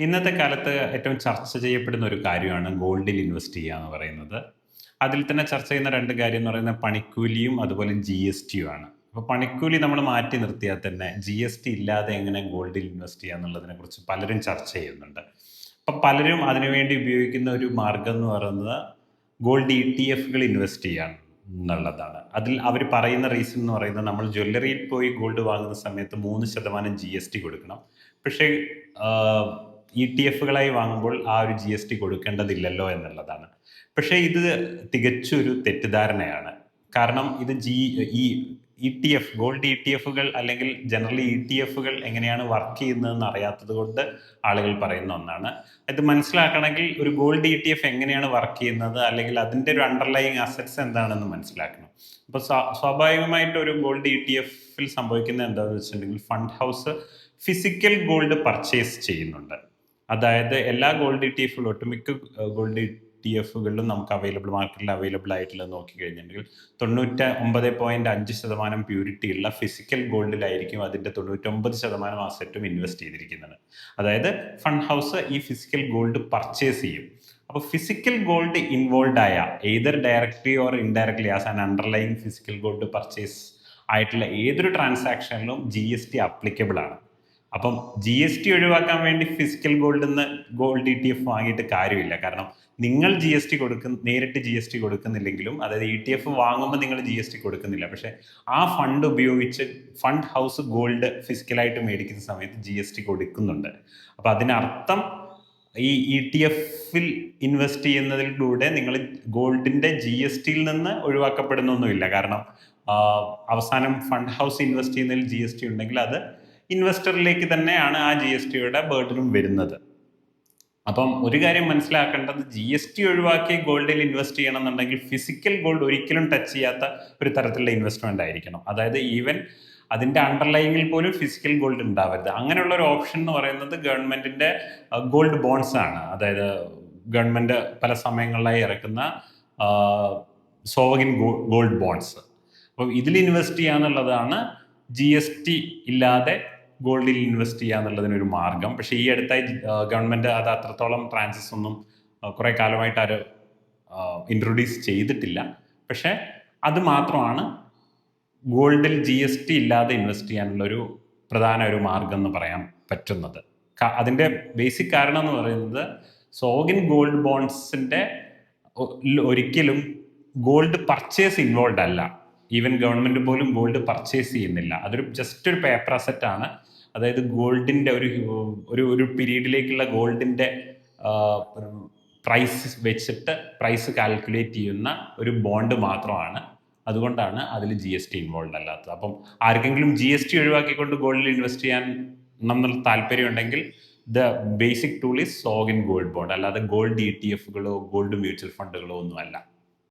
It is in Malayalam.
ഇന്നത്തെ കാലത്ത് ഏറ്റവും ചർച്ച ചെയ്യപ്പെടുന്ന ഒരു കാര്യമാണ് ഗോൾഡിൽ ഇൻവെസ്റ്റ് ചെയ്യുക എന്ന് പറയുന്നത്. അതിൽ തന്നെ ചർച്ച ചെയ്യുന്ന രണ്ട് കാര്യം എന്ന് പറയുന്നത് പണിക്കൂലിയും അതുപോലെ ജി എസ് ടിയും ആണ്. അപ്പോൾ പണിക്കൂലി നമ്മൾ മാറ്റി നിർത്തിയാൽ തന്നെ ജി എസ് ടി ഇല്ലാതെ എങ്ങനെ ഗോൾഡിൽ ഇൻവെസ്റ്റ് ചെയ്യുക എന്നുള്ളതിനെ കുറിച്ച് പലരും ചർച്ച ചെയ്യുന്നുണ്ട്. അപ്പം പലരും അതിനുവേണ്ടി ഉപയോഗിക്കുന്ന ഒരു മാർഗം എന്ന് പറയുന്നത് ഗോൾഡ് ഇ ടി എഫുകൾ ഇൻവെസ്റ്റ് ചെയ്യാൻ എന്നുള്ളതാണ്. അതിൽ അവർ പറയുന്ന റീസൺ എന്ന് പറയുന്നത് നമ്മൾ ജ്വല്ലറിയിൽ പോയി ഗോൾഡ് വാങ്ങുന്ന സമയത്ത് മൂന്ന് ശതമാനം ജി എസ് ടി കൊടുക്കണം. പക്ഷേ ഇ ടി എഫുകളായി വാങ്ങുമ്പോൾ ആ ഒരു ജി എസ് ടി കൊടുക്കേണ്ടതില്ലല്ലോ എന്നുള്ളതാണ്. പക്ഷേ ഇത് തികച്ചൊരു തെറ്റിദ്ധാരണയാണ്. കാരണം ഇത് ജി ഈ E T F gold E T എഫുകൾ അല്ലെങ്കിൽ ജനറലി ഇ ടി എഫുകൾ എങ്ങനെയാണ് വർക്ക് ചെയ്യുന്നതെന്ന് അറിയാത്തത് കൊണ്ട് ആളുകൾ പറയുന്ന ഒന്നാണ്. ഇത് മനസ്സിലാക്കണമെങ്കിൽ ഒരു ഗോൾഡ് ഇ ടി എഫ് എങ്ങനെയാണ് വർക്ക് ചെയ്യുന്നത് അല്ലെങ്കിൽ അതിന്റെ ഒരു അണ്ടർലൈങ് അസറ്റ്സ് എന്താണെന്ന് മനസ്സിലാക്കണം. അപ്പോൾ സ്വാഭാവികമായിട്ട് ഒരു ഗോൾഡ് ഇ ടി എഫിൽ സംഭവിക്കുന്നത് എന്താണെന്ന് വെച്ചിട്ടുണ്ടെങ്കിൽ fund house physical gold purchase ചെയ്യുന്നുണ്ട്. അതായത് എല്ലാ ഗോൾഡ് ഇ ടി എഫുകളും ഒട്ടുമിക്ക ഗോൾഡ് ഇ ടി എഫുകളിലും നമുക്ക് അവൈലബിൾ മാർക്കറ്റിൽ അവൈലബിൾ ആയിട്ടുള്ളത് നോക്കിക്കഴിഞ്ഞിട്ടുണ്ടെങ്കിൽ തൊണ്ണൂറ്റ ഒമ്പത് പോയിന്റ് അഞ്ച് ശതമാനം പ്യൂരിറ്റി ഉള്ള ഫിസിക്കൽ ഗോൾഡിലായിരിക്കും അതിന്റെ തൊണ്ണൂറ്റൊമ്പത് ശതമാനം അസറ്റും ഇൻവെസ്റ്റ് ചെയ്തിരിക്കുന്നത്. അതായത് ഫണ്ട് ഹൗസ് ഈ ഫിസിക്കൽ ഗോൾഡ് പർച്ചേസ് ചെയ്യും. അപ്പോൾ ഫിസിക്കൽ ഗോൾഡ് ഇൻവോൾവ് ആയ either directly or indirectly as an underline physical gold purchase ആയിട്ടുള്ള ഏതൊരു ട്രാൻസാക്ഷനിലും ജി എസ് ടി അപ്ലിക്കബിൾ ആണ്. അപ്പം ജി എസ് ടി ഒഴിവാക്കാൻ വേണ്ടി ഫിസിക്കൽ ഗോൾഡിൽ നിന്ന് ഗോൾഡ് ഇ ടി എഫ് വാങ്ങിയിട്ട് കാര്യമില്ല. കാരണം നിങ്ങൾ ജി എസ് ടി കൊടുക്കുന്ന നേരിട്ട് ജി എസ് ടി കൊടുക്കുന്നില്ലെങ്കിലും അതായത് ഇ ടി എഫ് വാങ്ങുമ്പോൾ നിങ്ങൾ ജി എസ് ടി കൊടുക്കുന്നില്ല. പക്ഷേ ആ ഫണ്ട് ഉപയോഗിച്ച് ഫണ്ട് ഹൗസ് ഗോൾഡ് ഫിസിക്കലായിട്ട് മേടിക്കുന്ന സമയത്ത് ജി എസ് ടി കൊടുക്കുന്നുണ്ട്. അപ്പോൾ അതിനർത്ഥം ഈ ഇ ടി എഫിൽ ഇൻവെസ്റ്റ് ചെയ്യുന്നതിലൂടെ നിങ്ങൾ ഗോൾഡിന്റെ ജി എസ് ടിയിൽ നിന്ന് ഒഴിവാക്കപ്പെടുന്നൊന്നുമില്ല. കാരണം അവസാനം ഫണ്ട് ഹൗസ് ഇൻവെസ്റ്റ് ചെയ്യുന്നതിൽ ജി എസ് ടി ഉണ്ടെങ്കിൽ അത് ഇൻവെസ്റ്ററിലേക്ക് തന്നെയാണ് ആ ജി എസ് ടിയുടെ ബേർഡനും വരുന്നത്. അപ്പം ഒരു കാര്യം മനസ്സിലാക്കേണ്ടത് ജി എസ് ടി ഒഴിവാക്കി ഗോൾഡിൽ ഇൻവെസ്റ്റ് ചെയ്യണം എന്നുണ്ടെങ്കിൽ ഫിസിക്കൽ ഗോൾഡ് ഒരിക്കലും ടച്ച് ചെയ്യാത്ത ഒരു തരത്തിലുള്ള ഇൻവെസ്റ്റ്മെന്റ് ആയിരിക്കണം. അതായത് ഈവൻ അതിന്റെ അണ്ടർലൈനിൽ പോലും ഫിസിക്കൽ ഗോൾഡ് ഉണ്ടാവരുത്. അങ്ങനെയുള്ള ഒരു ഓപ്ഷൻ എന്ന് പറയുന്നത് ഗവൺമെന്റിന്റെ ഗോൾഡ് ബോൺസ് ആണ്. അതായത് ഗവൺമെന്റ് പല സമയങ്ങളിലായി ഇറക്കുന്ന സോവഗിൻ ഗോൾഡ് ബോൺസ് അപ്പം ഇതിൽ ഇൻവെസ്റ്റ് ചെയ്യാന്നുള്ളതാണ് ജി എസ് ടി ഇല്ലാതെ ഗോൾഡിൽ ഇൻവെസ്റ്റ് ചെയ്യുക എന്നുള്ളതിനൊരു മാർഗം. പക്ഷേ ഈ അടുത്തായി ഗവൺമെന്റ് അത് അത്രത്തോളം ട്രാൻസസ് ഒന്നും കുറേ കാലമായിട്ട് അവർ ഇൻട്രൊഡ്യൂസ് ചെയ്തിട്ടില്ല. പക്ഷേ അത് മാത്രമാണ് ഗോൾഡിൽ ജി എസ് ടി ഇല്ലാതെ ഇൻവെസ്റ്റ് ചെയ്യാനുള്ള ഒരു പ്രധാന ഒരു മാർഗം എന്ന് പറയാൻ പറ്റുന്നത്. അതിന്റെ ബേസിക് കാരണം എന്ന് പറയുന്നത് സോഗിൻ ഗോൾഡ് ബോൺസിന്റെ ഒരിക്കലും ഗോൾഡ് പർച്ചേസ് ഇൻവോൾവ് അല്ല. ഈവൻ ഗവൺമെന്റ് പോലും ഗോൾഡ് പർച്ചേസ് ചെയ്യുന്നില്ല. അതൊരു ജസ്റ്റ് ഒരു പേപ്പർ അസറ്റ് ആണ്. അതായത് ഗോൾഡിന്റെ ഒരു ഒരു ഒരു പീരീഡിലേക്കുള്ള ഗോൾഡിന്റെ പ്രൈസ് വെച്ചിട്ട് പ്രൈസ് കാൽക്കുലേറ്റ് ചെയ്യുന്ന ഒരു ബോണ്ട് മാത്രമാണ്. അതുകൊണ്ടാണ് അതിൽ ജി എസ് ടി ഇൻവോൾവ് അല്ലാത്തത്. അപ്പം ആർക്കെങ്കിലും ജി എസ് ടി ഒഴിവാക്കിക്കൊണ്ട് ഗോൾഡിൽ ഇൻവെസ്റ്റ് ചെയ്യാൻ നമ്മൾ താല്പര്യം ഉണ്ടെങ്കിൽ the basic tool is sovereign gold bond അല്ലാതെ ഗോൾഡ് ഇ ടി എഫുകളോ ഗോൾഡ് മ്യൂച്വൽ ഫണ്ടുകളോ ഒന്നുമല്ല.